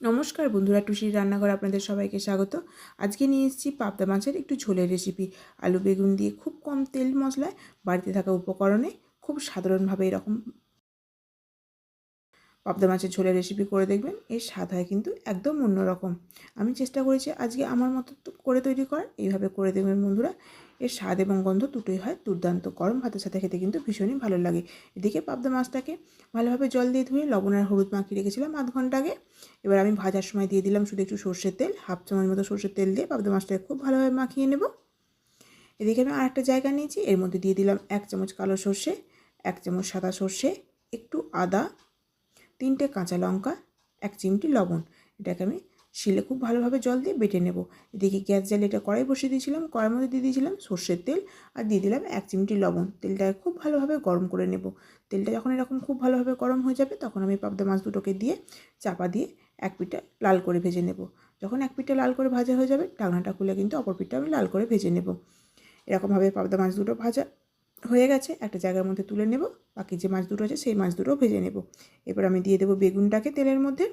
নমস্কার বন্ধুরা, টুসির রান্নাঘর আপনাদের সবাইকে স্বাগত। আজকে নিয়ে এসেছি পাবদা মাছের একটু ঝোলের রেসিপি আলু বেগুন দিয়ে খুব কম তেল মশলায় বাড়িতে থাকা উপকরণে খুব সাধারণভাবে এরকম পাবদা মাছের ঝোলের রেসিপি করে দেখবেন। এর স্বাদ হয় কিন্তু একদম অন্যরকম। আমি চেষ্টা করেছি আজকে আমার মতো করে তৈরি করার, এইভাবে করে দেখবেন বন্ধুরা। এর স্বাদ এবং গন্ধ দুটোই হয় দুর্দান্ত। গরম ভাতের সাথে খেতে কিন্তু ভীষণই ভালো লাগে। এদিকে পাবদা মাছটাকে ভালোভাবে জল দিয়ে ধুয়ে, লবণ আর হলুদ মাখিয়ে রেখেছিলাম আধ ঘণ্টা আগে। এবার আমি ভাজার সময় দিয়ে দিলাম শুধু একটু সর্ষের তেল, হাফ চামচ মতো সর্ষের তেল দিয়ে পাবদা মাছটাকে খুব ভালোভাবে মাখিয়ে নেব। এদিকে আমি আরেকটা জায়গা নিয়েছি, এর মধ্যে দিয়ে দিলাম এক চামচ কালো সর্ষে, এক চামচ সাদা সর্ষে, একটু আদা, তিনটে কাঁচা লঙ্কা, এক চিমটি লবণ। এটাকে আমি শিলে খুব ভালোভাবে জল দিয়ে বেটে নেব। এদিকে গ্যাস জ্বালে এটা কড়াই বসিয়ে দিয়েছিলাম। কড়াইয়ের মধ্যে দিয়ে দিয়েছিলাম সর্ষের তেল আর দিয়ে দিলাম এক চিমটি লবণ। তেলটাকে খুব ভালোভাবে গরম করে নেব। তেলটা যখন এরকম খুব ভালোভাবে গরম হয়ে যাবে, তখন আমি পাবদা মাছ দুটোকে দিয়ে চাপা দিয়ে এক পিঠটা লাল করে ভেজে নেব। যখন এক পিঠটা লাল করে ভাজা হয়ে যাবে ঢাকনাটা খুলে কিন্তু অপর পিঠটা আমি লাল করে ভেজে নেব। এরকমভাবে পাবদা মাছ দুটো ভাজা হয়ে গেছে, একটা জায়গার মধ্যে তুলে নেব। বাকি যে মাছ দুটো আছে, সেই মাছ দুটো ভেজে নেব। এবার আমি দিয়ে দেবো বেগুনটাকে তেলের মধ্যে।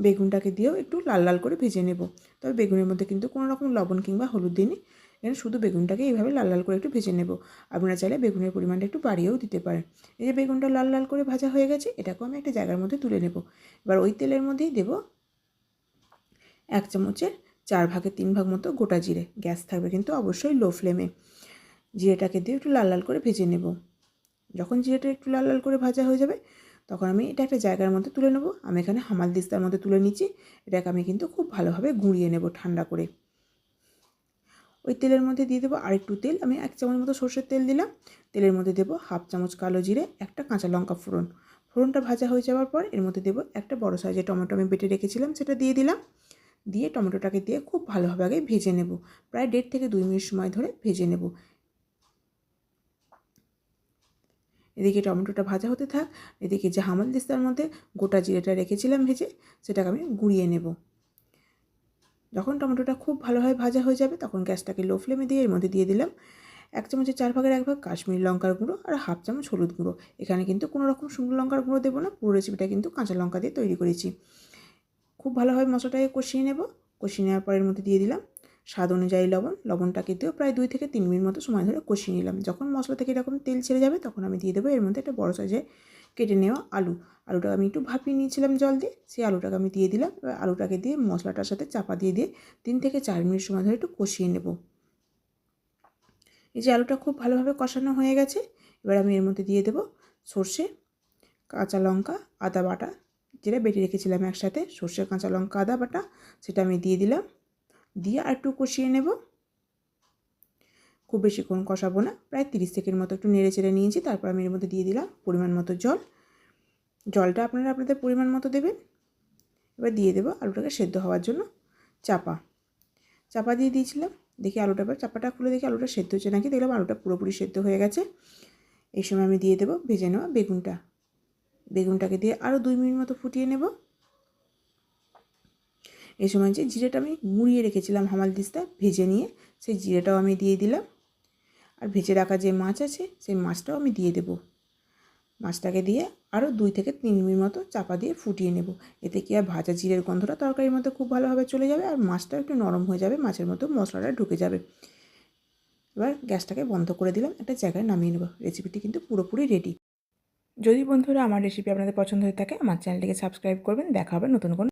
বেগুনটাকে দিয়েও একটু লাল লাল করে ভেজে নেব। তবে বেগুনের মধ্যে কিন্তু কোনো রকম লবণ কিংবা হলুদ দিইনি। এখানে শুধু বেগুনটাকে এইভাবে লাল লাল করে একটু ভেজে নেব। আপনারা চাইলে বেগুনের পরিমাণটা একটু বাড়িয়েও দিতে পারেন। এই যে বেগুনটা লাল লাল করে ভাজা হয়ে গেছে, এটাকেও আমি একটা জায়গার মধ্যে তুলে নেব। এবার ওই তেলের মধ্যেই দেব এক চামচের চার ভাগের তিন ভাগ মতো গোটা জিরে। গ্যাস থাকবে কিন্তু অবশ্যই লো ফ্লেমে। জিরেটাকে দিয়ে একটু লাল লাল করে ভেজে নেব। যখন জিরেটা একটু লাল লাল করে ভাজা হয়ে যাবে তখন আমি এটা একটা জায়গার মধ্যে তুলে নেব। আমি এখানে হামাল দিস্তার মধ্যে তুলে নিচ্ছি। এটাকে আমি কিন্তু খুব ভালোভাবে গুঁড়িয়ে নেব ঠান্ডা করে। ওই তেলের মধ্যে দিয়ে দেবো আরেকটু তেল। আমি এক চামচ মতো সর্ষের তেল দিলাম। তেলের মধ্যে দেবো হাফ চামচ কালো জিরে, একটা কাঁচা লঙ্কা ফোড়ন। ফোড়নটা ভাজা হয়ে যাওয়ার পর এর মধ্যে দেবো একটা বড় সাইজের টমেটো আমি বেটে রেখেছিলাম, সেটা দিয়ে দিলাম। দিয়ে টমেটোটাকে দিয়ে খুব ভালোভাবে আগে ভেজে নেব। প্রায় দেড় থেকে দুই মিনিট সময় ধরে ভেজে নেব। এদিকে টমেটোটা ভাজা হতে থাক, এদিকে যে হামাল দিস্তার মধ্যে গোটা জিরেটা রেখেছিলাম ভেজে, সেটাকে আমি গুঁড়িয়ে নেব। যখন টমেটোটা খুব ভালোভাবে ভাজা হয়ে যাবে, তখন গ্যাসটাকে লো ফ্লেমে দিয়ে এর মধ্যে দিয়ে দিলাম এক চামচের চার ভাগের এক ভাগ কাশ্মীরি লঙ্কার গুঁড়ো আর হাফ চামচ হলুদ গুঁড়ো। এখানে কিন্তু কোনো রকম শুকনো লঙ্কার গুঁড়ো দেবো না, পুরো রেসিপিটা কিন্তু কাঁচা লঙ্কা দিয়ে তৈরি করেছি। খুব ভালোভাবে মশলাটাকে কষিয়ে নেব, কষিয়ে নেওয়ার পরের মধ্যে দিয়ে দিলাম স্বাদ অনুযায়ী লবণ লবণটাকে দিয়েও প্রায় দুই থেকে তিন মিনিট মতো সময় ধরে কষিয়ে নিলাম। যখন মশলা থেকে এরকম তেল ছেড়ে যাবে, তখন আমি দিয়ে দেবো এর মধ্যে একটা বড় সাইজে কেটে নেওয়া আলু। আলুটা আমি একটু ভাপিয়ে নিয়েছিলাম জল দিয়ে, সেই আলুটাকে আমি দিয়ে দিলাম। এবার আলুটাকে দিয়ে মশলাটার সাথে চাপা দিয়ে দিয়ে তিন থেকে চার মিনিট সময় ধরে একটু কষিয়ে নেব। এই যে আলুটা খুব ভালোভাবে কষানো হয়ে গেছে, এবার আমি এর মধ্যে দিয়ে দেবো সর্ষে, কাঁচা লঙ্কা, আদা বাটা, যেটা বেটে রেখেছিলাম একসাথে সর্ষে কাঁচা লঙ্কা, আদা বাটা, সেটা আমি দিয়ে দিলাম। দিয়ে আর একটু কষিয়ে নেব। খুব বেশিক্ষণ কষাবো না, প্রায় তিরিশ সেকেন্ড মতো একটু নেড়ে চেড়ে নিয়েছি, তারপর আমি এর মধ্যে দিয়ে দিলাম পরিমাণ মতো জল। জলটা আপনারা আপনাদের পরিমাণ মতো দেবেন। এবার দিয়ে দেবো আলুটাকে সেদ্ধ হওয়ার জন্য চাপা। চাপা দিয়ে দিয়েছিলাম, দেখি আলুটা এবার চাপাটা খুলে দেখি আলুটা সেদ্ধ হচ্ছে নাকি, দেখলাম আলুটা পুরোপুরি সেদ্ধ হয়ে গেছে। এই সময় আমি দিয়ে দেবো ভেজে নেওয়া বেগুনটা। বেগুনটাকে দিয়ে আরও দুই মিনিট মতো ফুটিয়ে নেব। এই সময় যে জিরেটা আমি মুড়িয়ে রেখেছিলাম হামাল দিস্তা ভেজে নিয়ে, সেই জিরেটাও আমি দিয়ে দিলাম। আর ভেজে রাখা যে মাছ আছে, সেই মাছটাও আমি দিয়ে দেব। মাছটাকে দিয়ে আরও দুই থেকে তিন মিনিট মতো চাপা দিয়ে ফুটিয়ে নেব। এতে কি আর ভাজা জিরের গন্ধটা তরকারির মধ্যে খুব ভালোভাবে চলে যাবে আর মাছটাও একটু নরম হয়ে যাবে, মাছের মতো মশলাটা ঢুকে যাবে। এবার গ্যাসটাকে বন্ধ করে দিলাম, একটা জায়গায় নামিয়ে নেব। রেসিপিটি কিন্তু পুরোপুরি রেডি। যদি বন্ধুরা আমার রেসিপি আপনাদের পছন্দ হয়ে থাকে, আমার চ্যানেলটিকে সাবস্ক্রাইব করবেন। দেখা হবে নতুন কোনো